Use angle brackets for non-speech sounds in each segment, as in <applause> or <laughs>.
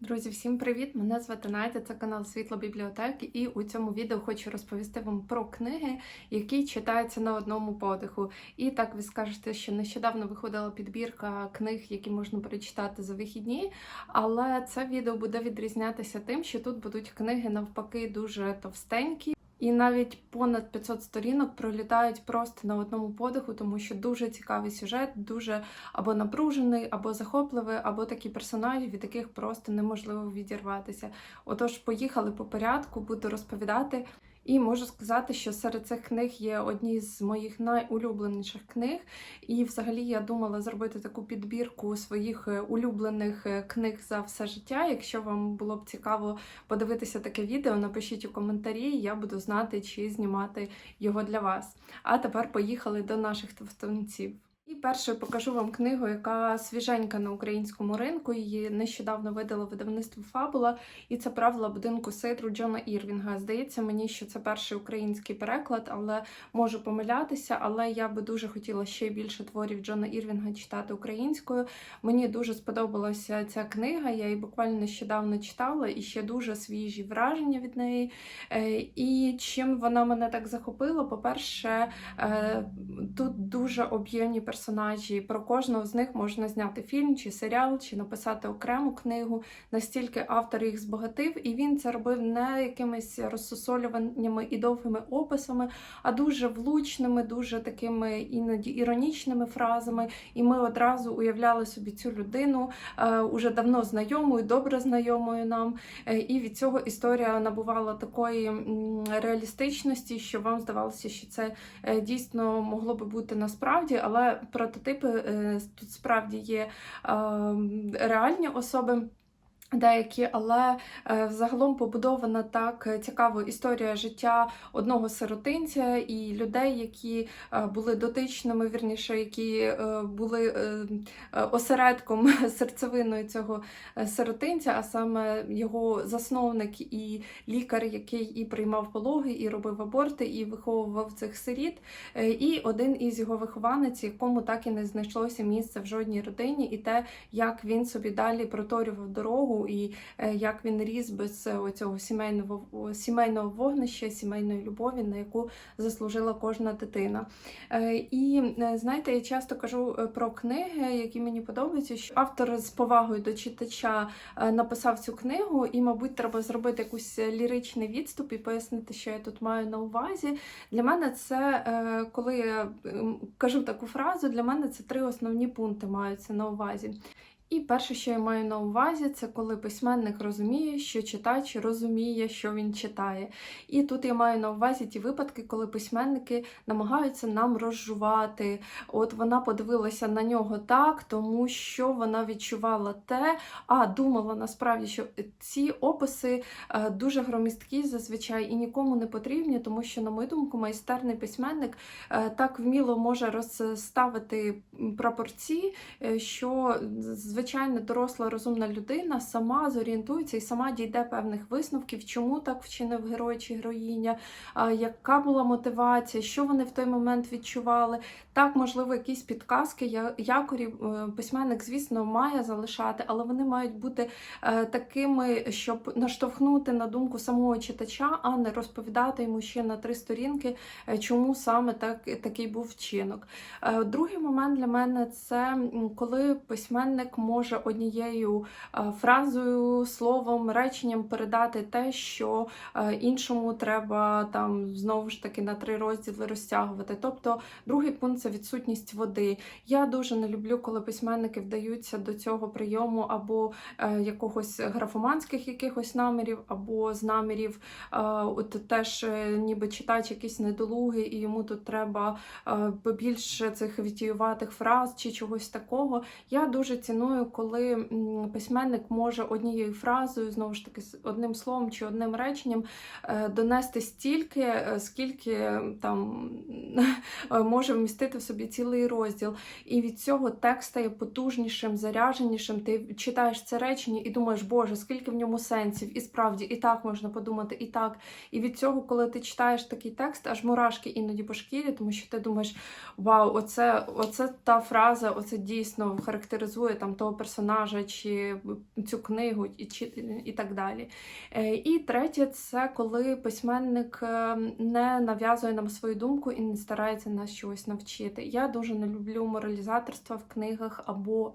Друзі, всім привіт! Мене звати Надя, це канал Світло бібліотеки, і у цьому відео хочу розповісти вам про книги, які читаються на одному подиху. І так ви скажете, що нещодавно виходила підбірка книг, які можна перечитати за вихідні. Але це відео буде відрізнятися тим, що тут будуть книги навпаки дуже товстенькі. І навіть понад 500 сторінок пролітають просто на одному подиху, тому що дуже цікавий сюжет, дуже або напружений, або захопливий, або такі персонажі, від яких просто неможливо відірватися. Отож, поїхали по порядку, буду розповідати. І можу сказати, що серед цих книг є одні з моїх найулюбленіших книг. І взагалі я думала зробити таку підбірку своїх е, улюблених е, книг за все життя. Якщо вам було б цікаво подивитися таке відео, напишіть у коментарі, я буду знати, чи знімати його для вас. А тепер поїхали до наших товстунців. І першою покажу вам книгу, яка свіженька на українському ринку. Її нещодавно видало видавництво Фабула, і це правила будинку Сейдру Джона Ірвінга. Здається мені, що це перший український переклад, але можу помилятися. Але я би дуже хотіла ще більше творів Джона Ірвінга читати українською. Мені дуже сподобалася ця книга. Я її буквально нещодавно читала і ще дуже свіжі враження від неї. Е, І чим вона мене так захопила? По-перше, е, тут дуже об'ємні персонажі. Про кожного з них можна зняти фільм чи серіал, чи написати окрему книгу. Настільки автор їх збагатив, і він це робив не якимись розсусолюваннями і довгими описами, а дуже влучними, дуже такими іноді іронічними фразами. І ми одразу уявляли собі цю людину е, уже давно знайомою, добре знайомою нам. Е, І від цього історія набувала такої реалістичності, що вам здавалося, що це е, дійсно могло би бути насправді, але прототипи е, тут справді є е, реальні особи. Деякі, але е, взагалом побудована так е, цікаво історія життя одного сиротинця і людей, які е, були дотичними, вірніше, які е, були е, е, осередком <laughs> серцевиною цього е, сиротинця, а саме його засновник і лікар, який і приймав пологи, і робив аборти, і виховував цих сиріт. Е, І один із його вихованець, якому так і не знайшлося місця в жодній родині, і те, як він собі далі проторював дорогу, і е, як він ріс без е, цього сімейного сімейного вогнища, сімейної любові, на яку заслужила кожна дитина. Е, І знаєте, я часто кажу про книги, які мені подобаються, що автор з повагою до читача написав цю книгу, і, мабуть, треба зробити якийсь ліричний відступ і пояснити, що я тут маю на увазі. Для мене це, коли я кажу таку фразу, для мене це три основні пункти маються на увазі. І перше, що я маю на увазі, це коли письменник розуміє, що читач розуміє, що він читає. І тут я маю на увазі ті випадки, коли письменники намагаються нам розжувати. От вона подивилася на нього так, тому що вона відчувала те, а думала насправді, що ці описи е, дуже громісткі зазвичай і нікому не потрібні, тому що, на мою думку, майстерний письменник е, так вміло може розставити пропорції, е, що звичайно доросла розумна людина сама зорієнтується і сама дійде певних висновків, чому так вчинив герой чи героїня, яка була мотивація, що вони в той момент відчували. Так, можливо, якісь підказки, якорі е, письменник, звісно, має залишати, але вони мають бути е, такими, щоб наштовхнути на думку самого читача, а не розповідати йому ще на три сторінки, е, чому саме так, такий був вчинок. Другий момент для мене це коли письменник може однією е, фразою, словом, реченням передати те, що е, іншому треба там знову ж таки на три розділи розтягувати. Тобто, другий пункт це відсутність води. Я дуже не люблю, коли письменники вдаються до цього прийому або е, якогось графоманських якихось намірів, або з намірів, от теж ніби читач якийсь недолугий, і йому тут треба е, побільше цих вітіюватих фраз чи чогось такого. Я дуже ціную, коли письменник може однією фразою, знову ж таки, одним словом чи одним реченням е, донести стільки, е, скільки там е, може вмістити в собі цілий розділ. І від цього текст стає потужнішим, заряженішим. Ти читаєш це речення і думаєш, Боже, скільки в ньому сенсів, і справді і так можна подумати, і так. І від цього, коли ти читаєш такий текст, аж мурашки іноді по шкірі, тому що ти думаєш, вау, оце, оце та фраза, оце дійсно характеризує там того того персонажа чи цю книгу, і, і так далі. Е, І третє, це коли письменник е, не нав'язує нам свою думку і не старається нас чогось навчити. Я дуже не люблю моралізаторства в книгах або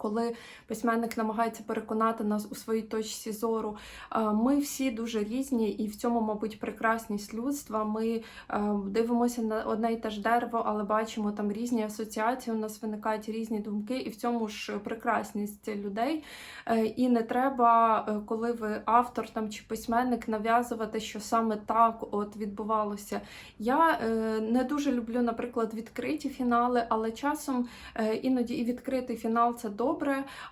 коли письменник намагається переконати нас у своїй точці зору. Е, Ми всі дуже різні, і в цьому, мабуть, прекрасність людства. Ми е, дивимося на одне й те ж дерево, але бачимо там різні асоціації. У нас виникають різні думки, і в цьому ж прекрасність людей. Е, І не треба, коли ви автор там чи письменник, нав'язувати, що саме так от відбувалося. Я не дуже люблю, наприклад, відкриті фінали, але часом іноді і відкритий фінал це добре.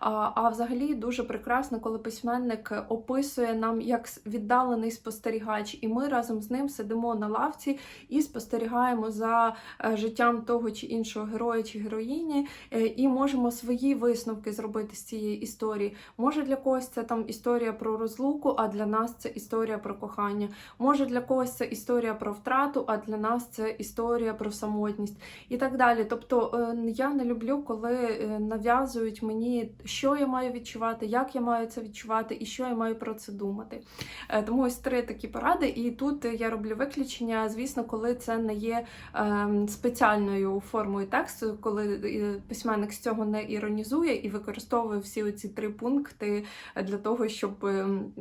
А, а взагалі дуже прекрасно, коли письменник описує нам як віддалений спостерігач, і ми разом з ним сидимо на лавці і спостерігаємо за е, життям того чи іншого героя чи героїні, е, і можемо свої висновки зробити з цієї історії. Може для когось це там історія про розлуку, а для нас це історія про кохання. Може для когось це історія про втрату, а для нас це історія про самотність і так далі. Тобто е, я не люблю, коли нав'язують мені, що я маю відчувати, як я маю це відчувати і що я маю про це думати. Е, Тому ось три такі поради, і тут я роблю виключення, звісно, коли це не є ем, спеціальною формою тексту, коли е, письменник з цього не іронізує і використовує всі оці три пункти для того, щоб ем,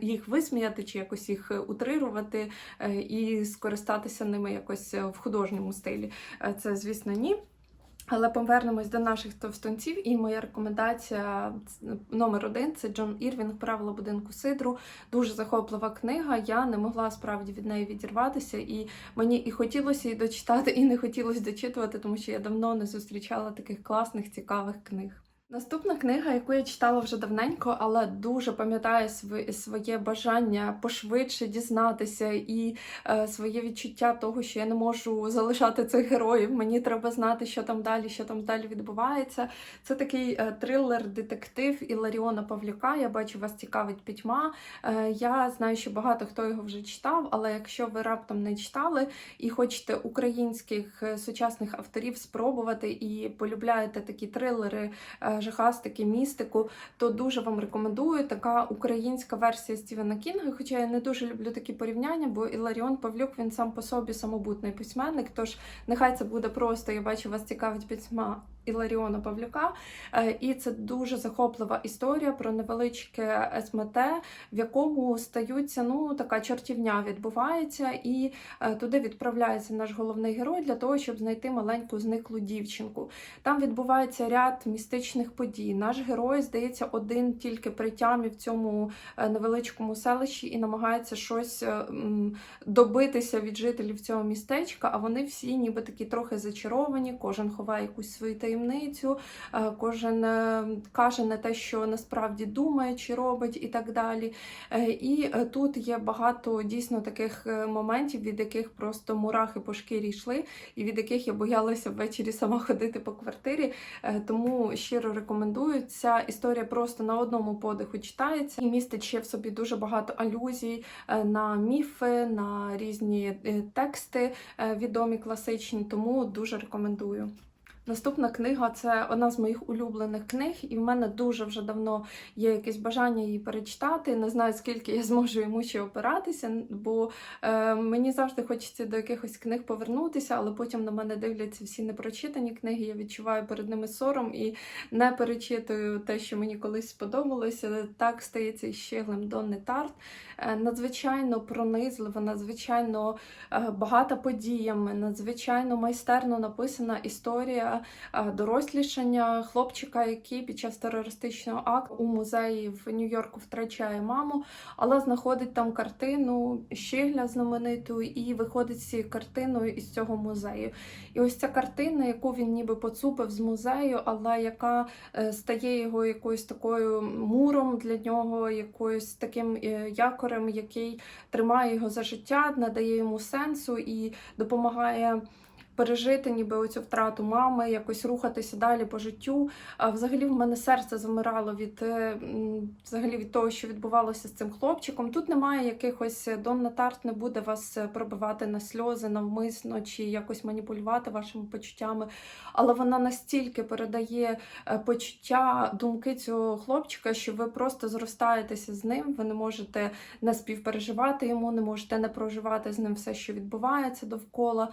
їх висміяти чи якось їх утрирувати е, і скористатися ними якось в художньому стилі. Це, звісно, ні. Але повернемось до наших товстунців, і моя рекомендація номер один це Джон Ірвінг Правила будинку Сидру. Дуже захоплива книга. Я не могла справді від неї відірватися, і мені і хотілося її дочитати, і не хотілося дочитувати, тому що я давно не зустрічала таких класних, цікавих книг. Наступна книга, яку я читала вже давненько, але дуже пам'ятаю своє бажання пошвидше дізнатися і е, своє відчуття того, що я не можу залишати цих героїв. Мені треба знати, що там далі, що там далі відбувається. Це такий е, трилер-детектив Іларіона Павлюка. Я бачу, вас цікавить пітьма. Е, я знаю, що багато хто його вже читав, але якщо ви раптом не читали і хочете українських е, сучасних авторів спробувати і полюбляєте такі трилери, е, жахастики, містику, то дуже вам рекомендую така українська версія Стівена Кінга. Хоча я не дуже люблю такі порівняння, бо Іларіон Павлюк він сам по собі самобутний письменник. Тож нехай це буде просто. Я бачу, вас цікавить письма Іларіона Павлюка. Е, І це дуже захоплива історія про невеличке СМТ, в якому стаються ну така чортівня відбувається, і е, туди відправляється наш головний герой для того, щоб знайти маленьку зниклу дівчинку. Там відбувається ряд містичних подій. Наш герой, здається, один тільки при тямі в цьому е, невеличкому селищі і намагається щось добитися від жителів цього містечка. А вони всі, ніби такі трохи зачаровані, кожен ховає якусь свою таємницю, е, кожен е, каже не те, що насправді думає чи робить, і так далі. Е, І тут є багато дійсно таких моментів, від яких просто мурахи по шкірі йшли, і від яких я боялася ввечері сама <laughs> ходити по квартирі. Тому щиро рекомендую. Ця історія просто на одному подиху читається і містить ще в собі дуже багато алюзій на міфи, на різні тексти відомі класичні, тому дуже рекомендую. Наступна книга це одна з моїх улюблених книг, і в мене дуже вже давно є якесь бажання її перечитати. Не знаю, скільки я зможу йому ще опиратися, бо е, мені завжди хочеться до якихось книг повернутися, але потім на мене дивляться всі непрочитані книги. Я відчуваю перед ними сором і не перечитую те, що мені колись сподобалося. Так стається і щеглем Донни Тарт. Е, надзвичайно пронизлива, надзвичайно е, багата подіями, надзвичайно майстерно написана історія дорослішання хлопчика, який під час терористичного акту у музеї в Нью-Йорку втрачає маму, але знаходить там картину Щегля знамениту і виходить з цією картиною із цього музею. І ось ця картина, яку він ніби поцупив з музею, але яка е, стає його якоюсь такою муром для нього, якоюсь таким е, якорем, який тримає його за життя, надає йому сенсу і допомагає пережити ніби оцю втрату мами, якось рухатися далі по життю. А взагалі в мене серце замирало від е, взагалі від того, що відбувалося з цим хлопчиком. Тут немає якихось е, Донна Тарт не буде вас е, пробивати на сльози навмисно чи якось маніпулювати вашими почуттями. Але вона настільки передає почуття, думки цього хлопчика, що ви просто зростаєтеся з ним. Ви не можете не співпереживати йому, не можете не проживати з ним все, що відбувається довкола.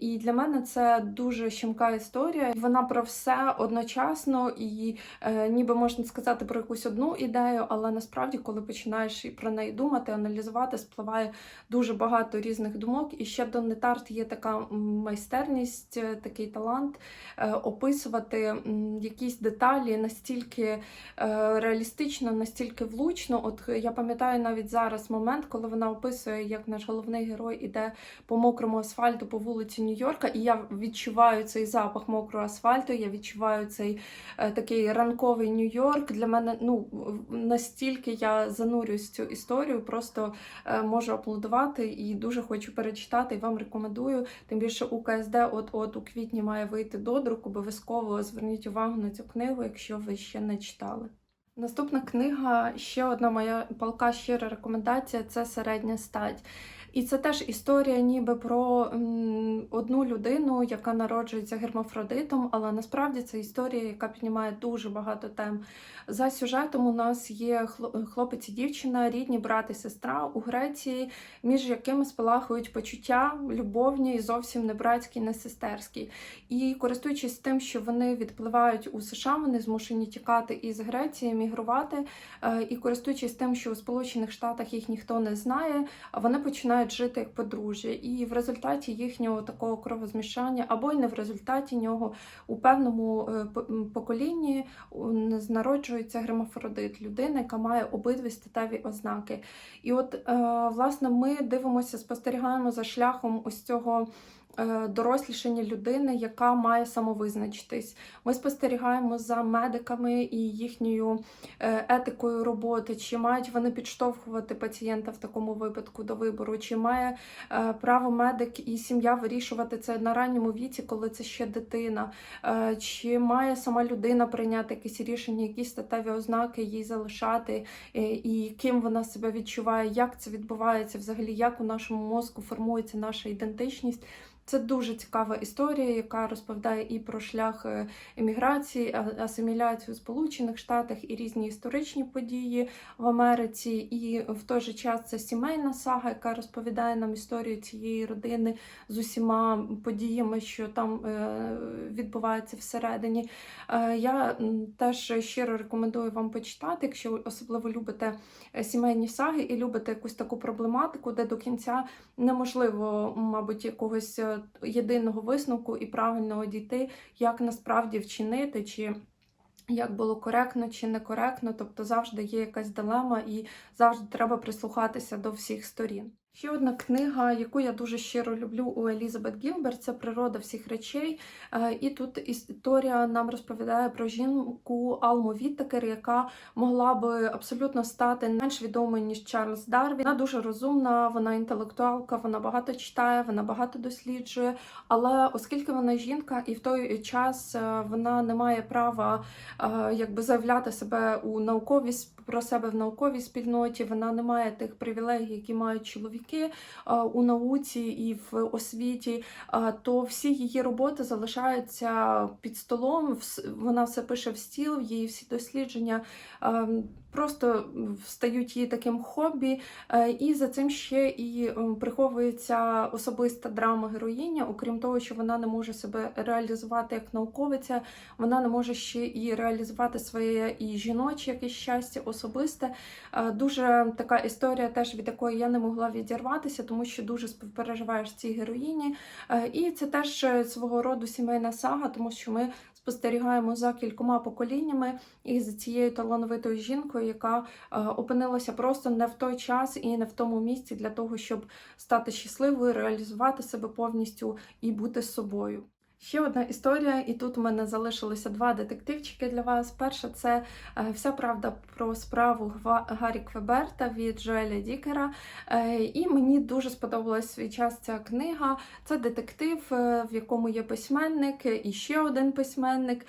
І для мене це дуже щемка історія. Вона про все одночасно і е, ніби можна сказати про якусь одну ідею, але насправді, коли починаєш про неї думати, аналізувати, спливає дуже багато різних думок. І ще в Донни Тарт є така майстерність, е, такий талант е, описувати якісь деталі настільки е, реалістично, настільки влучно. От е, я пам'ятаю навіть зараз момент, коли вона описує, як наш головний герой іде по мокрому асфальту по вулиці Нью-Йорка, і я відчуваю цей запах мокрого асфальту, я відчуваю цей е, такий ранковий Нью-Йорк. Для мене ну настільки я занурююсь в цю історію, просто е, можу аплодувати і дуже хочу перечитати. І вам рекомендую. Тим більше УКСД от-от у квітні має вийти до друку. Обов'язково зверніть увагу на цю книгу, якщо ви ще не читали. Наступна книга, ще одна моя палка щира рекомендація це середня стать. І це теж історія ніби про одну людину, яка народжується гермафродитом, але насправді це історія, яка піднімає дуже багато тем. За сюжетом у нас є хлопець і дівчина, рідні брат і сестра у Греції, між якими спалахують почуття любовні і зовсім не братські, не сестерські. І користуючись тим, що вони відпливають у США, вони змушені тікати із Греції, мігрувати. Е, І користуючись тим, що у Сполучених Штатах їх ніхто не знає, вони починають жити як подружжя. І в результаті їхнього такого кровозмішання, або й не в результаті нього у певному е, поколінні знароджується народжується гермафродит, людина, яка має обидві статеві ознаки. І от, е, власне, ми дивимося, спостерігаємо за шляхом ось цього. Е, Дорослішання людини, яка має самовизначитись. Ми спостерігаємо за медиками і їхньою е, етикою роботи, чи мають вони підштовхувати пацієнта в такому випадку до вибору, чи має е, право медик і сім'я вирішувати це на ранньому віці, коли це ще дитина, чи має сама людина прийняти якісь рішення, якісь статеві ознаки їй залишати, і ким вона себе відчуває, як це відбувається взагалі, як у нашому мозку формується наша ідентичність. Це дуже цікава історія, яка розповідає і про шлях е, еміграції, асиміляцію в Сполучених Штатах і різні історичні події в Америці. І в той же час це сімейна сага, яка розповідає нам історію цієї родини з усіма подіями, що там е, відбувається всередині. Е, Я теж щиро рекомендую вам почитати, якщо особливо любите сімейні саги і любите якусь таку проблематику, де до кінця неможливо, мабуть, якогось єдиного висновку і правильного дійти, як насправді вчинити, чи як було коректно чи некоректно. Тобто завжди є якась дилема, і завжди треба прислухатися до всіх сторін. Ще одна книга, яку я дуже щиро люблю у Елізабет Гілберт, це Природа всіх речей. Е, І тут історія нам розповідає про жінку Алму Віттекер, яка могла би абсолютно стати менш відомою, ніж Чарльз Дарвін. Вона дуже розумна, вона інтелектуалка, вона багато читає, вона багато досліджує. Але оскільки вона жінка, і в той час е, вона не має права е, якби заявляти себе у науковій про себе в науковій спільноті, вона не має тих привілегій, які мають чоловіки е, у науці і в освіті, е, то всі її роботи залишаються під столом. Вона все пише в стіл, її всі дослідження е, просто стають її таким хобі. Е, І за цим ще і приховується особиста драма героїня. Окрім того, що вона не може себе реалізувати як науковиця, вона не може ще і реалізувати своє і жіноче якесь щастя особисте. Е, Дуже така історія, теж від якої я не могла відірватися, тому що дуже співпереживаєш цій героїні. Е, І це теж свого роду сімейна сага, тому що ми спостерігаємо за кількома поколіннями і за цією талановитою жінкою, яка е, опинилася просто не в той час і не в тому місці для того, щоб стати щасливою, реалізувати себе повністю і бути собою. Ще одна історія, і тут у мене залишилося два детективчики для вас. Перша це е, вся правда про справу Гаррі Квеберта від Джоеля Дікера. Е, і мені дуже сподобалась свій час ця книга. Це детектив, е, в якому є письменник, і ще один письменник,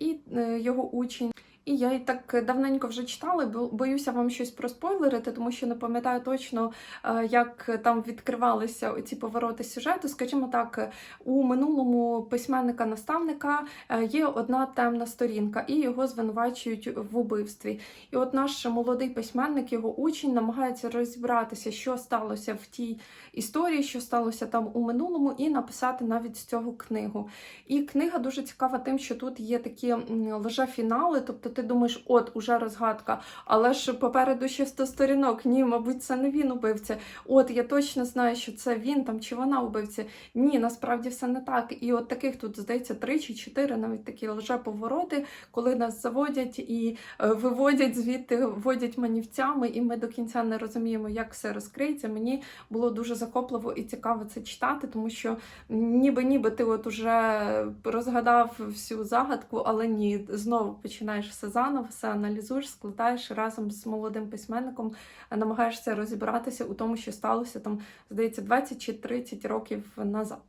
і його учень. І я і так давненько вже читала, бо боюся вам щось проспойлерити, тому що не пам'ятаю точно, е, як там відкривалися ці повороти сюжету. Скажімо так, у минулому письменника-наставника е, є одна темна сторінка, і його звинувачують в убивстві. І от наш молодий письменник, його учень, намагається розібратися, що сталося в тій історії, що сталося там у минулому, і написати навіть з цього книгу. І книга дуже цікава тим, що тут є такі м, лжефінали, тобто ти думаєш, от уже розгадка, але ж попереду ще 100 сторінок. Ні, мабуть, це не він убивця. От я точно знаю, що це він там чи вона убивця. Ні, насправді все не так. І от таких тут здається три чи чотири, навіть такі лжеповороти, коли нас заводять і е, виводять звідти, вводять манівцями, і ми до кінця не розуміємо, як все розкриється. Мені було дуже захопливо і цікаво це читати, тому що ніби ніби ти от уже розгадав всю загадку, але ні, знову починаєш все заново, все аналізуєш, складаєш разом з молодим письменником, а намагаєшся розібратися у тому, що сталося там, здається, 20 чи 30 років назад.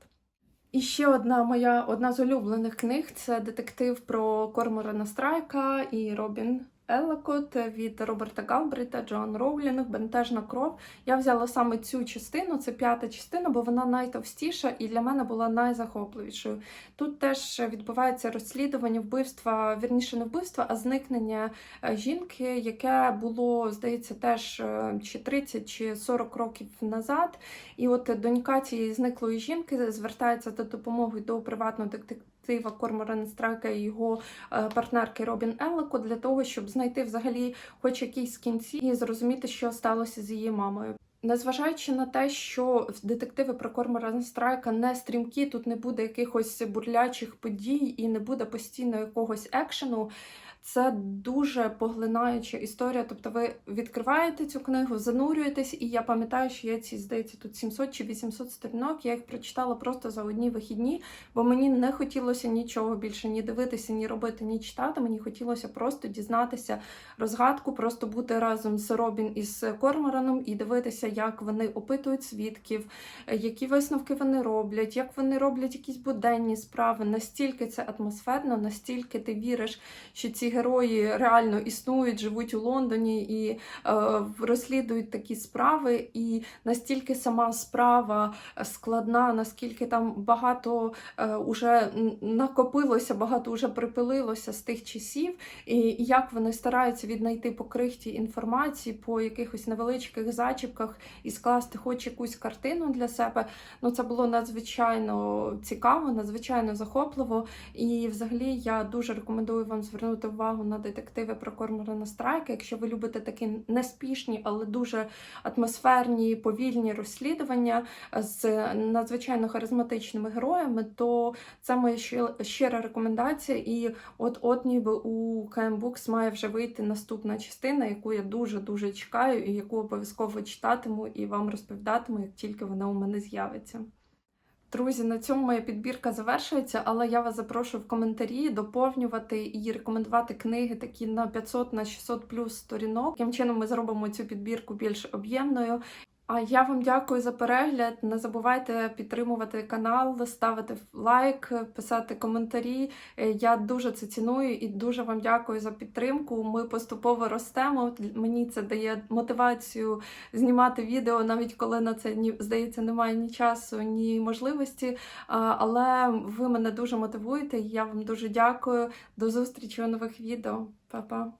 І ще одна моя одна з улюблених книг це детектив про Корморана Страйка і Робін Еллекот від Роберта Галбрита, Джоан Роулінг, Бентежна кров. Я взяла саме цю частину, це п'ята частина, бо вона найтовстіша і для мене була найзахопливішою. Тут теж відбувається розслідування вбивства, вірніше не вбивства, а зникнення е, жінки, яке було, здається, теж е, чи 30 чи 40 років назад. І от донька цієї зниклої жінки звертається за допомогою до приватного детектива Корморана Страйка і його е, партнерки Робін Еллеко для того, щоб знайти взагалі хоч якісь кінці і зрозуміти, що сталося з її мамою. Незважаючи на те, що детективи про Корморан Страйка не стрімкі, тут не буде якихось бурлячих подій і не буде постійно якогось екшену. Це дуже поглинаюча історія. Тобто ви відкриваєте цю книгу, занурюєтесь, і я пам'ятаю, що я ці, здається, тут 700 чи 800 сторінок. Я їх прочитала просто за одні вихідні, бо мені не хотілося нічого більше ні дивитися, ні робити, ні читати. Мені хотілося просто дізнатися розгадку, просто бути разом з Робін і з Кормораном і дивитися, як вони опитують свідків, які висновки вони роблять, як вони роблять якісь буденні справи. Настільки це атмосферно, настільки ти віриш, що ці герої реально існують, живуть у Лондоні і е, розслідують такі справи, і настільки сама справа складна, наскільки там багато е, уже накопилося, багато вже припилилося з тих часів, і, як вони стараються віднайти по крихті інформації, по якихось невеличких зачіпках і скласти хоч якусь картину для себе. Ну це було надзвичайно цікаво, надзвичайно захопливо. І взагалі я дуже рекомендую вам звернути увагу на детективи про Корморана Страйка. Якщо ви любите такі неспішні, але дуже атмосферні, повільні розслідування з надзвичайно харизматичними героями, то це моя щира рекомендація. І от от ніби у Books має вже вийти наступна частина, яку я дуже дуже чекаю, і яку обов'язково читатиму і вам розповідатиму, як тільки вона у мене з'явиться. Друзі, на цьому моя підбірка завершується, але я вас запрошую в коментарі доповнювати і рекомендувати книги такі на 500 на 600 плюс сторінок. Таким чином ми зробимо цю підбірку більш об'ємною. А я вам дякую за перегляд. Не забувайте підтримувати канал, ставити лайк, писати коментарі. Е, Я дуже це ціную і дуже вам дякую за підтримку. Ми поступово ростемо. Мені це дає мотивацію знімати відео, навіть коли на це ні здається немає ні часу, ні можливості. Але ви мене дуже мотивуєте. Я вам дуже дякую. До зустрічі у нових відео. Па-па.